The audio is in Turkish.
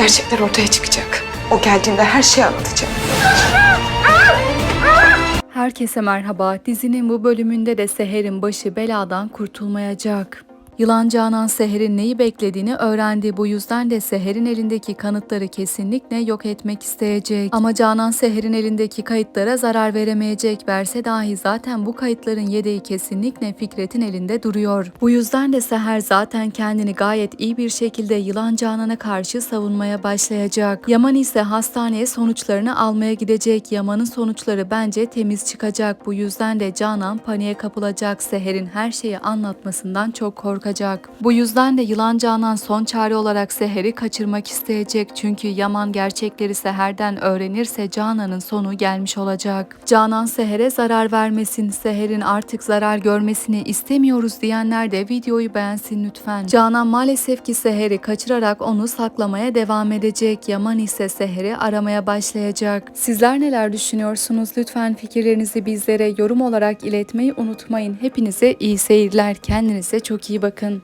Gerçekler ortaya çıkacak. O geldiğinde her şeyi anlatacağım. Herkese merhaba. Dizinin bu bölümünde de Seher'in başı beladan kurtulmayacak. Yılan Canan Seher'in neyi beklediğini öğrendi. Bu yüzden de Seher'in elindeki kanıtları kesinlikle yok etmek isteyecek. Ama Canan Seher'in elindeki kayıtlara zarar veremeyecek. Verse dahi zaten bu kayıtların yedeği kesinlikle Fikret'in elinde duruyor. Bu yüzden de Seher zaten kendini gayet iyi bir şekilde Yılan Canan'a karşı savunmaya başlayacak. Yaman ise hastaneye sonuçlarını almaya gidecek. Yaman'ın sonuçları bence temiz çıkacak. Bu yüzden de Canan paniğe kapılacak. Seher'in her şeyi anlatmasından çok korkacak. Bu yüzden de Yılan Canan son çare olarak Seher'i kaçırmak isteyecek. Çünkü Yaman gerçekleri Seher'den öğrenirse Canan'ın sonu gelmiş olacak. Canan Seher'e zarar vermesin, Seher'in artık zarar görmesini istemiyoruz diyenler de videoyu beğensin lütfen. Canan maalesef ki Seher'i kaçırarak onu saklamaya devam edecek. Yaman ise Seher'i aramaya başlayacak. Sizler neler düşünüyorsunuz? Lütfen fikirlerinizi bizlere yorum olarak iletmeyi unutmayın. Hepinize iyi seyirler. Kendinize çok iyi bakın.